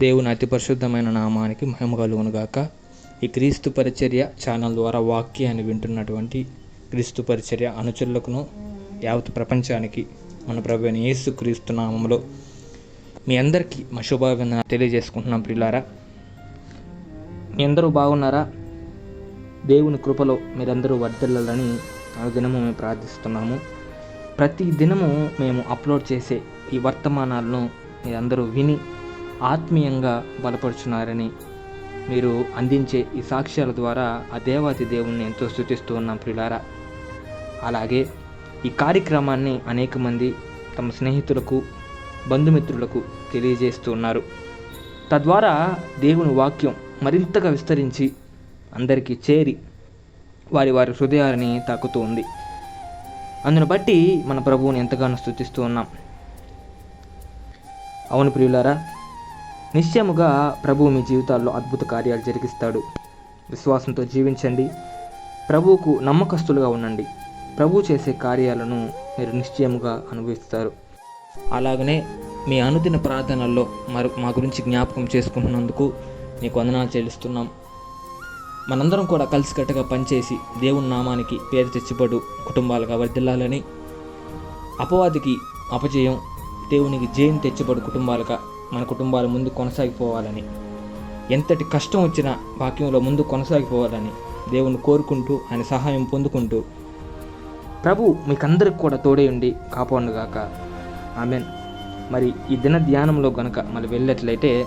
దేవుని అతి పరిశుద్ధమైన నామానికి మహిమ కలుగును గాక. ఈ క్రీస్తు పరిచర్య ఛానల్ ద్వారా వాక్యాన్ని వింటున్నటువంటి క్రీస్తు పరిచర్య అనుచరులకును యావత్ ప్రపంచానికి మన ప్రభు యేసు క్రీస్తు నామంలో మీ అందరికీ మా శుభాభినందన తెలియజేసుకుంటున్నాం ప్రియులారా. మీ అందరూ బాగున్నారా? దేవుని కృపలో మీరందరూ వర్ధిల్లాలని అనుదినము మేము ప్రార్థిస్తున్నాము. ప్రతి దినము మేము అప్లోడ్ చేసే ఈ వర్తమానాలను మీరందరూ విని ఆత్మీయంగా బలపరుచున్నారని మీరు అందించే ఈ సాక్ష్యాల ద్వారా ఆ దేవాతి దేవుణ్ణి ఎంతో స్థుతిస్తూ ఉన్నాం ప్రియులారా. అలాగే ఈ కార్యక్రమాన్ని అనేక మంది తమ స్నేహితులకు బంధుమిత్రులకు తెలియజేస్తూ ఉన్నారు. తద్వారా దేవుని వాక్యం మరింతగా విస్తరించి అందరికీ చేరి వారి వారి హృదయాలని తాకుతూ ఉంది. అందును బట్టి మన ప్రభువుని ఎంతగానో స్థుతిస్తూ ఉన్నాం. అవును ప్రియులారా నిశ్చయముగా ప్రభు మీ జీవితాల్లో అద్భుత కార్యాలు జరిగిస్తాడు. విశ్వాసంతో జీవించండి. ప్రభువుకు నమ్మకస్తులుగా ఉండండి. ప్రభు చేసే కార్యాలను మీరు నిశ్చయముగా అనుభవిస్తారు. అలాగనే మీ అనుదిన ప్రార్థనల్లో మరి మా గురించి జ్ఞాపకం చేసుకుంటున్నందుకు నీకు వందనాలు చెల్లిస్తున్నాం. మనందరం కూడా కలిసికట్టుగా పనిచేసి దేవుని నామానికి పేరు తెచ్చిపడు కుటుంబాలుగా వర్దిల్లాలని అపవాదికి అపజయం దేవునికి జయం తెచ్చిపడు కుటుంబాలుగా మన కుటుంబాలు ముందు కొనసాగిపోవాలని. ఎంతటి కష్టం వచ్చినా వాక్యంలో ముందు కొనసాగిపోవాలని దేవుని కోరుకుంటూ ఆయన సహాయం పొందుకుంటూ ప్రభు మీకందరికి కూడా తోడే ఉండి కాపాడుగాక ఆమెన్. మరి ఈ దిన ధ్యానంలో గనక మళ్ళీ వెళ్ళినట్లయితే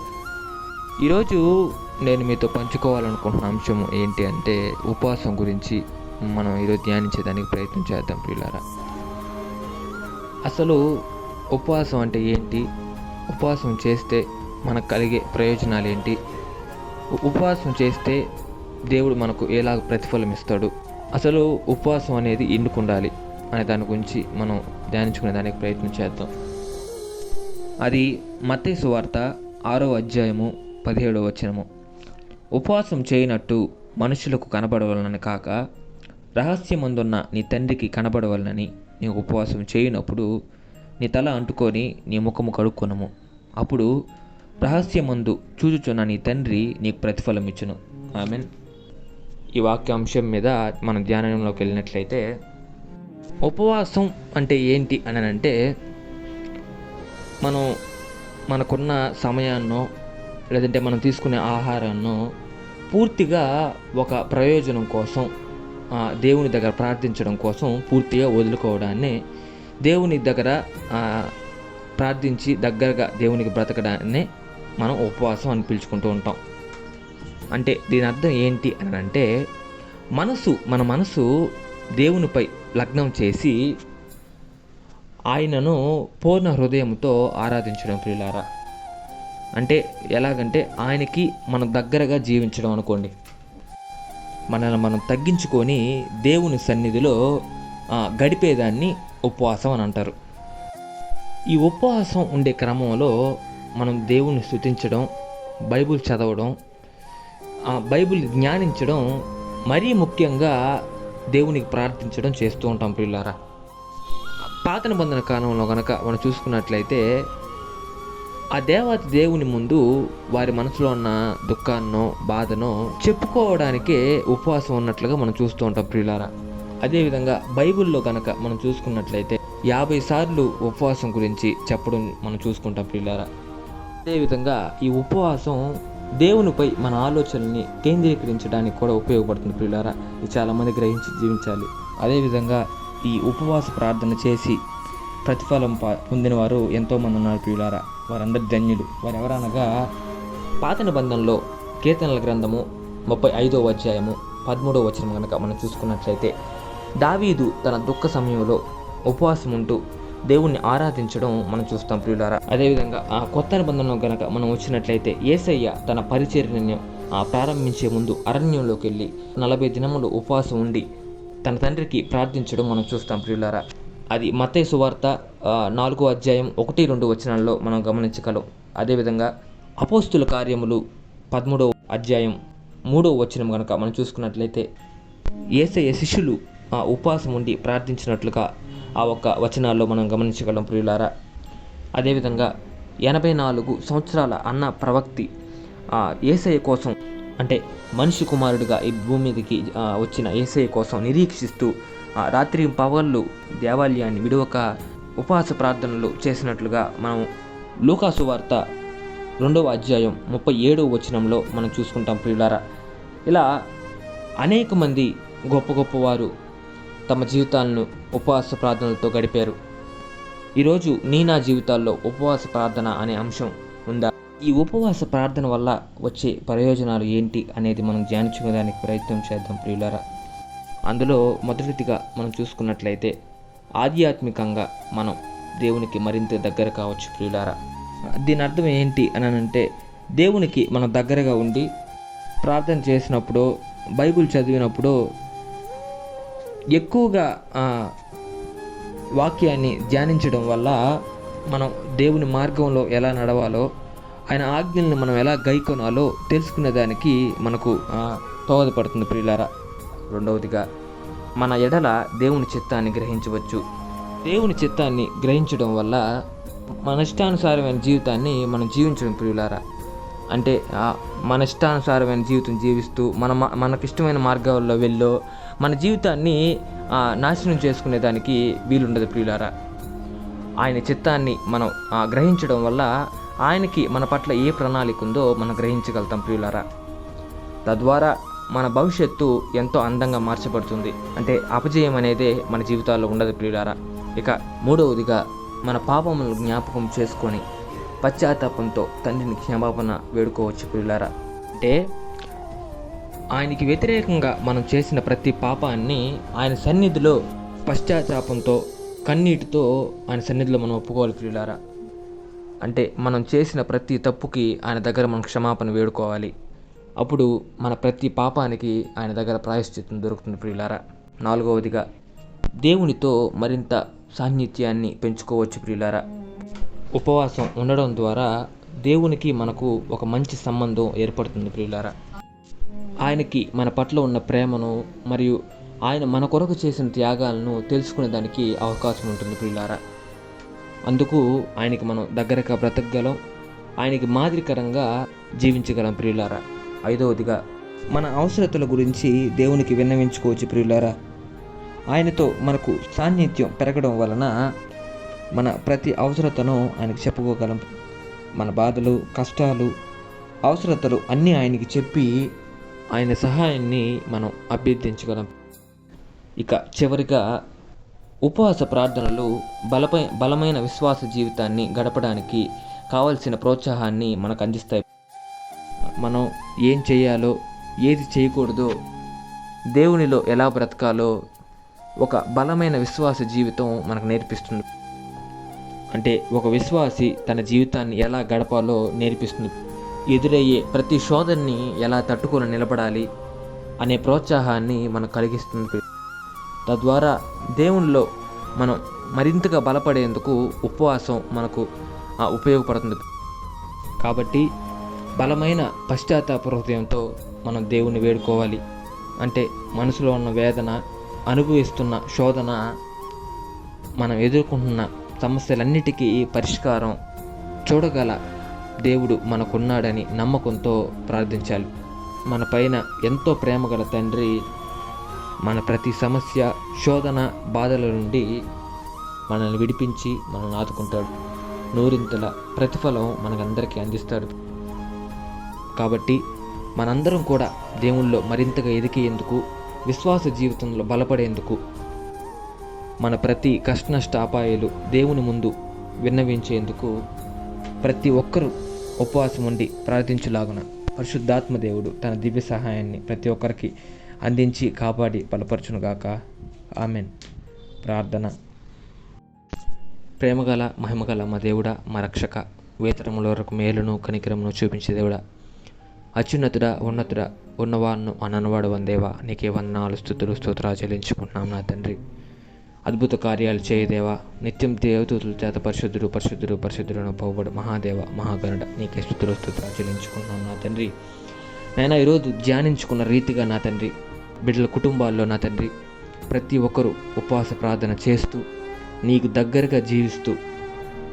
ఈరోజు నేను మీతో పంచుకోవాలనుకుంటున్న అంశం ఏంటి అంటే ఉపవాసం గురించి మనం ఈరోజు ధ్యానించేదానికి ప్రయత్నం చేద్దాం పిల్లారా అసలు ఉపవాసం అంటే ఏంటి? ఉపవాసం చేస్తే మనకు కలిగే ప్రయోజనాలు ఏంటి ఉపవాసం చేస్తే దేవుడు మనకు ఎలాగ ప్రతిఫలం ఇస్తాడు అసలు ఉపవాసం అనేది ఎందుకు ఉండాలి అనే దాని గురించి మనం ధ్యానించుకునే దానికి ప్రయత్నం చేద్దాం. అది మతేసు వార్త ఆరో అధ్యాయము పదిహేడవ వచనము. ఉపవాసం చేయనట్టు మనుషులకు కనబడవలనని కాక రహస్యమందున్న నీ తండ్రికి కనబడవలనని నీ ఉపవాసం చేయనప్పుడు నీ తల అంటుకొని నీ ముఖము కడుక్కొనము. అప్పుడు రహస్యమందు చూచుచున్న నీ తండ్రి నీకు ప్రతిఫలం ఇచ్చును. మీన్ ఈ వాక్యాంశం మీద మనం ధ్యానంలోకి వెళ్ళినట్లయితే ఉపవాసం అంటే ఏంటి అని అంటే మనం మనకున్న సమయాన్నో లేదంటే మనం తీసుకునే ఆహారాన్నో పూర్తిగా ఒక ప్రయోజనం కోసం దేవుని దగ్గర ప్రార్థించడం కోసం పూర్తిగా వదులుకోవడాన్ని దేవుని దగ్గర ప్రార్థించి దగ్గరగా దేవునికి బ్రతకడాన్ని మనం ఉపవాసం అని పిలుచుకుంటూ ఉంటాం. అంటే దీని అర్థం ఏంటి అని అంటే మనసు మన మనసు దేవునిపై లగ్నం చేసి ఆయనను పూర్ణ హృదయంతో ఆరాధించడం ప్రియులారా. అంటే ఎలాగంటే ఆయనకి మనం దగ్గరగా జీవించడం అనుకోండి. మనల్ని మనం తగ్గించుకొని దేవుని సన్నిధిలో గడిపేదాన్ని ఉపవాసం అని అంటారు. ఈ ఉపవాసం ఉండే క్రమంలో మనం దేవుణ్ణి స్థుతించడం బైబిల్ చదవడం ఆ బైబిల్ జ్ఞానించడం మరీ ముఖ్యంగా దేవునికి ప్రార్థించడం చేస్తూ ఉంటాం పిల్లారా పాత నిబంధన కాలంలో కనుక మనం చూసుకున్నట్లయితే ఆ దేవత దేవుని ముందు వారి మనసులో ఉన్న దుఃఖాన్నో బాధనో చెప్పుకోవడానికే ఉపవాసం ఉన్నట్లుగా మనం చూస్తూ ఉంటాం ప్రియులారా. అదేవిధంగా బైబిల్లో కనుక మనం చూసుకున్నట్లయితే యాభై సార్లు ఉపవాసం గురించి చెప్పడం మనం చూసుకుంటాం ప్రియులారా. అదేవిధంగా ఈ ఉపవాసం దేవునిపై మన ఆలోచనల్ని కేంద్రీకరించడానికి కూడా ఉపయోగపడుతుంది ప్రియులారా. ఇది చాలామంది గ్రహించి జీవించాలి. అదేవిధంగా ఈ ఉపవాస ప్రార్థన చేసి ప్రతిఫలం ప- పొందిన వారు ఎంతోమంది ఉన్నారు ప్రియులారా. వారందరు ధన్యులు. వారు ఎవరనగా పాత నిబంధనలో కీర్తనల గ్రంథము ముప్పై ఐదో అధ్యాయము పదమూడవ వచనం కనుక మనం చూసుకున్నట్లయితే దావీదు తన దుఃఖ సమయంలో ఉపవాసం ఉంటూ దేవుణ్ణి ఆరాధించడం మనం చూస్తాం ప్రియులారా. అదేవిధంగా ఆ కొత్త నిబంధనలో గనక మనం వచ్చినట్లయితే ఏసయ్య తన పరిచర్యను ప్రారంభించే ముందు అరణ్యంలోకి వెళ్ళి నలభై దినములు ఉపవాసం ఉండి తన తండ్రికి ప్రార్థించడం మనం చూస్తాం ప్రియులారా. అది మత్తయి సువార్త నాలుగో అధ్యాయం ఒకటి రెండు వచనాల్లో మనం గమనించగలం. అదేవిధంగా అపోస్తుల కార్యములు పదమూడవ అధ్యాయం మూడవ వచనం కనుక మనం చూసుకున్నట్లయితే ఏసయ్య శిష్యులు ఆ ఉపవాసం ఉండి ప్రార్థించినట్లుగా ఆ ఒక్క వచనాల్లో మనం గమనించగలం ప్రియులారా. అదేవిధంగా ఎనభై నాలుగు సంవత్సరాల అన్న ప్రవక్తి ఆ, కోసం అంటే మనిషి కుమారుడిగా ఈ భూమి మీదకి వచ్చిన ఏసయ్య కోసం నిరీక్షిస్తూ ఆ, రాత్రి పవర్లు దేవాలయాన్ని విడవక ఉపవాస ప్రార్థనలు చేసినట్లుగా మనం లూకాసు వార్త రెండవ అధ్యాయం ముప్పై ఏడవ వచనంలో మనం చూసుకుంటాం ప్రియులారా. ఇలా అనేక మంది గొప్ప గొప్పవారు తమ జీవితాలను ఉపవాస ప్రార్థనలతో గడిపారు. ఈరోజు నీ నా జీవితాల్లో ఉపవాస ప్రార్థన అనే అంశం ఉందా? ఈ ఉపవాస ప్రార్థన వల్ల వచ్చే ప్రయోజనాలు ఏంటి అనేది మనం ధ్యానించుకోవడానికి ప్రయత్నం చేద్దాం ప్రియులారా. అందులో మొదటిదిగా మనం చూసుకున్నట్లయితే ఆధ్యాత్మికంగా మనం దేవునికి మరింత దగ్గర కావచ్చు ప్రియులారా. దీని అర్థం ఏంటి అని అంటే దేవునికి మనం దగ్గరగా ఉండి ప్రార్థన చేసినప్పుడు బైబిల్ చదివినప్పుడు ఎక్కువగా వాక్యాన్ని ధ్యానించడం వల్ల మనం దేవుని మార్గంలో ఎలా నడవాలో ఆయన ఆజ్ఞల్ని మనం ఎలా గైకొనాలో తెలుసుకునేదానికి మనకు ఆ, దోహదపడుతుంది ప్రియులారా. రెండవదిగా మన ఎడల దేవుని చిత్తాన్ని గ్రహించవచ్చు. దేవుని చిత్తాన్ని గ్రహించడం వల్ల మన ఇష్టానుసారమైన జీవితాన్ని మనం జీవించడం ప్రియులారా. అంటే మన ఇష్టానుసారమైన జీవితం జీవిస్తూ మన మనకిష్టమైన మార్గాల్లో వెళ్ళో మన జీవితాన్ని నాశనం చేసుకునేదానికి వీలుండదు ప్రియులారా. ఆయన చిత్తాన్ని మనం గ్రహించడం వల్ల ఆయనకి మన పట్ల ఏ ప్రణాళిక ఉందో మనం గ్రహించగలుగుతాం ప్రియులారా. తద్వారా మన భవిష్యత్తు ఎంతో అందంగా మార్చబడుతుంది. అంటే అపజయం అనేదే మన జీవితాల్లో ఉండదు ప్రియులారా. ఇక మూడవదిగా మన పాపములను జ్ఞాపకం చేసుకొని పశ్చాత్తాపంతో తండ్రిని క్షమాపణ వేడుకోవచ్చు ప్రియులారా. అంటే ఆయనకి వ్యతిరేకంగా మనం చేసిన ప్రతి పాపాన్ని ఆయన సన్నిధిలో పశ్చాత్తాపంతో కన్నీటితో ఆయన సన్నిధిలో మనం ఒప్పుకోవాలి ప్రియులారా. అంటే మనం చేసిన ప్రతి తప్పుకి ఆయన దగ్గర మనం క్షమాపణ వేడుకోవాలి. అప్పుడు మన ప్రతి పాపానికి ఆయన దగ్గర ప్రాయశ్చిత్తం దొరుకుతుంది ప్రియులారా. నాలుగవదిగా దేవునితో మరింత సాన్నిధ్యాన్ని పెంచుకోవచ్చు ప్రియులారా. ఉపవాసం ఉండడం ద్వారా దేవునికి మనకు ఒక మంచి సంబంధం ఏర్పడుతుంది ప్రియులారా. ఆయనకి మన పట్ల ఉన్న ప్రేమను మరియు ఆయన మన కొరకు చేసిన త్యాగాలను తెలుసుకునేదానికి అవకాశం ఉంటుంది ప్రియులారా. అందుకు ఆయనకి మనం దగ్గరగా బ్రతకగలం. ఆయనకి మాదిరికరంగా జీవించగలం ప్రియులారా. ఐదవదిగా మన అవసరతల గురించి దేవునికి విన్నవించుకోవచ్చు ప్రియులారా. ఆయనతో మనకు సాన్నిధ్యం పెరగడం వలన మన ప్రతి అవసరతను ఆయనకు చెప్పుకోగలం. మన బాధలు కష్టాలు అవసరతలు అన్నీ ఆయనకి చెప్పి ఆయన సహాయాన్ని మనం అభ్యర్థించగలం. ఇక చివరిగా ఉపవాస ప్రార్థనలు బలపై బలమైన విశ్వాస జీవితాన్ని గడపడానికి కావలసిన ప్రోత్సాహాన్ని మనకు అందిస్తాయి మనం ఏం చేయాలో ఏది చేయకూడదో దేవునిలో ఎలా బ్రతకాలో ఒక బలమైన విశ్వాస జీవితం మనకు నేర్పిస్తుంది. అంటే ఒక విశ్వాసి తన జీవితాన్ని ఎలా గడపాలో నేర్పిస్తుంది. ఎదురయ్యే ప్రతి శోధనని ఎలా తట్టుకొని నిలబడాలి అనే ప్రోత్సాహాన్ని మనకు కలిగిస్తుంది. తద్వారా దేవునిలో మనం మరింతగా బలపడేందుకు ఉపవాసం మనకు ఉపయోగపడుతుంది. కాబట్టి బలమైన పశ్చాత్తాప హృదయంతో మనం దేవుణ్ణి వేడుకోవాలి. అంటే మనసులో ఉన్న వేదన అనుభవిస్తున్న శోధన మనం ఎదుర్కొంటున్న సమస్యలన్నిటికీ పరిష్కారం చూడగల దేవుడు మనకున్నాడని నమ్మకంతో ప్రార్థించాలి. మన పైన ఎంతో ప్రేమ గల తండ్రి మన ప్రతి సమస్య శోధన బాధల నుండి మనల్ని విడిపించి మనల్ని ఆదుకుంటాడు. నూరింతల ప్రతిఫలం మనకందరికీ అందిస్తాడు. కాబట్టి మనందరం కూడా దేవుళ్ళో మరింతగా ఎదిగేందుకు విశ్వాస జీవితంలో బలపడేందుకు మన ప్రతి కష్ట అపాయాలు దేవుని ముందు విన్నవించేందుకు ప్రతి ఒక్కరూ ఉపవాసం ఉండి ప్రార్థించులాగున పరిశుద్ధాత్మ దేవుడు తన దివ్య సహాయాన్ని ప్రతి ఒక్కరికి అందించి కాపాడి బలపరచునుగాక. ఆమెన్. ప్రార్థన. ప్రేమగల మహిమగల మా దేవుడా మా రక్షక వేతనముల వరకు మేలును కనికరమును చూపించే దేవుడా. అత్యున్నతుడ ఉన్నతుడ ఉన్నవాను అననవాడు వందేవా నీకే వందనాలు స్థుతులు స్తోత్రాలు చెల్లించుకుంటున్నాం నా తండ్రి. అద్భుత కార్యాలు చేయదేవా. నిత్యం దేవదూతుల చేత పరిశుద్ధుడు పరిశుద్ధుడు పరిశుద్ధుడు పోబడు మహాదేవ మహాగరుడ నీకే స్థుతులు స్తోత్రాలు నా తండ్రి. నేను ఈరోజు ధ్యానించుకున్న రీతిగా నా తండ్రి బిడ్డల కుటుంబాల్లో నా తండ్రి ప్రతి ఒక్కరూ ఉపవాస ప్రార్థన చేస్తూ నీకు దగ్గరగా జీవిస్తూ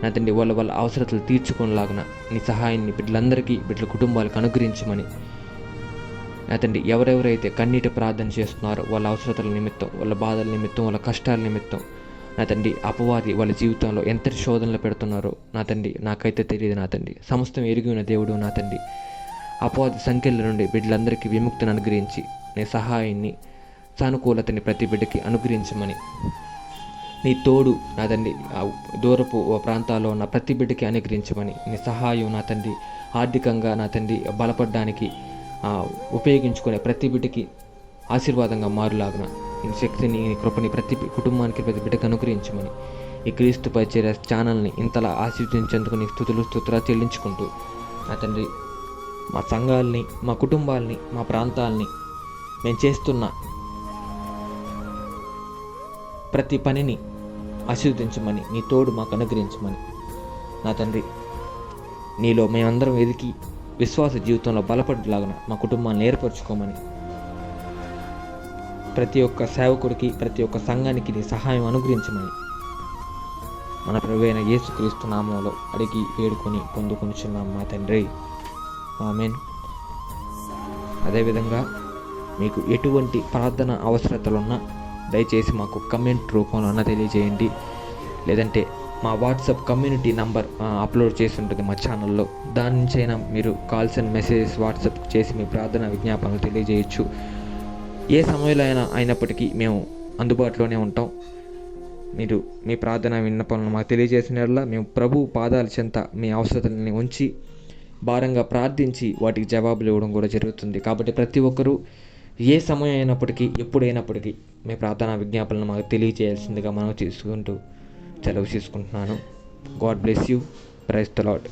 నా తండ్రి వాళ్ళ వాళ్ళ అవసరతలు తీర్చుకునేలాగున నీ సహాయాన్ని బిడ్డలందరికీ బిడ్డల కుటుంబాలకు అనుగ్రహించమని తండ్రి ఎవరెవరైతే కన్నీటి ప్రార్థన చేస్తున్నారో వాళ్ళ అవసరతల నిమిత్తం వాళ్ళ బాధల నిమిత్తం వాళ్ళ కష్టాల నిమిత్తం నా తండ్రి అపవాది వాళ్ళ జీవితంలో ఎంతటి శోధనలు పెడుతున్నారో నా తండ్రి నాకైతే తెలియదు నా తండ్రి. సమస్తం ఎరిగి ఉన్న దేవుడు నా తండ్రి. అపవాది సంఖ్యల నుండి బిడ్డలందరికీ విముక్తిని అనుగ్రహించి నీ సహాయాన్ని సానుకూలతని ప్రతి బిడ్డకి అనుగ్రహించమని. నీ తోడు నా తండ్రి దూరపు ప్రాంతాల్లో ఉన్న ప్రతి బిడ్డకి అనుగ్రహించమని. నీ సహాయం నా తండ్రి ఆర్థికంగా నా తండ్రి బలపడడానికి ఉపయోగించుకునే ప్రతి బిడ్డకి ఆశీర్వాదంగా మారులాగున. ఈ శక్తిని కృపని ప్రతి కుటుంబానికి ప్రతి బిడ్డకు అనుగ్రహించమని ఈ క్రీస్తు పరిచయ ఛానల్ని ఇంతలా ఆశీర్వదించేందుకు నీ స్థుతులు స్థుతులా చెల్లించుకుంటూ నా తండ్రి మా సంఘాలని మా కుటుంబాలని మా ప్రాంతాలని మేము చేస్తున్న ప్రతి పనిని ఆశీర్వదించమని నీ తోడు మాకు అనుగ్రహించమని నా తండ్రి నీలో మేమందరం ఎదిగి విశ్వాస జీవితంలో బలపడేలాగా మా కుటుంబాన్ని ఏర్పరచుకోమని. ప్రతి ఒక్క సేవకుడికి ప్రతి ఒక్క సంఘానికి నీ సహాయం అనుగ్రహించమని. మన ప్రభు యేసుక్రీస్తు నామంలో అడిగి వేడుకొని పొందుకొనిచున్నాం మా తండ్రి. ఆమెన్. అదేవిధంగా మీకు ఎటువంటి ప్రార్థన అవసరతలున్నా దయచేసి మాకు కమెంట్ రూపంలో తెలియజేయండి. లేదంటే మా వాట్సాప్ కమ్యూనిటీ నంబర్ అప్లోడ్ చేసి ఉంటుంది మా ఛానల్లో. దాని నుంచి అయినా మీరు కాల్స్ అండ్ మెసేజెస్ వాట్సాప్ చేసి మీ ప్రార్థన విజ్ఞాపనలు తెలియజేయచ్చు. ఏ సమయంలో అయినా అయినప్పటికీ మేము అందుబాటులోనే ఉంటాం. మీరు మీ ప్రార్థన విన్నపలను మాకు తెలియజేసిన మేము ప్రభు పాదాల చెంత మీ అవసరతల్ని ఉంచి భారంగా ప్రార్థించి వాటికి జవాబులు ఇవ్వడం కూడా జరుగుతుంది. కాబట్టి ప్రతి ఒక్కరూ ఏ సమయం అయినప్పటికీ ఎప్పుడైనప్పటికీ మీ ప్రార్థనా విజ్ఞాపనలు మాకు తెలియజేయాల్సిందిగా మనం చేసుకుంటూ సెలవు తీసుకుంటున్నాను God bless you praise the Lord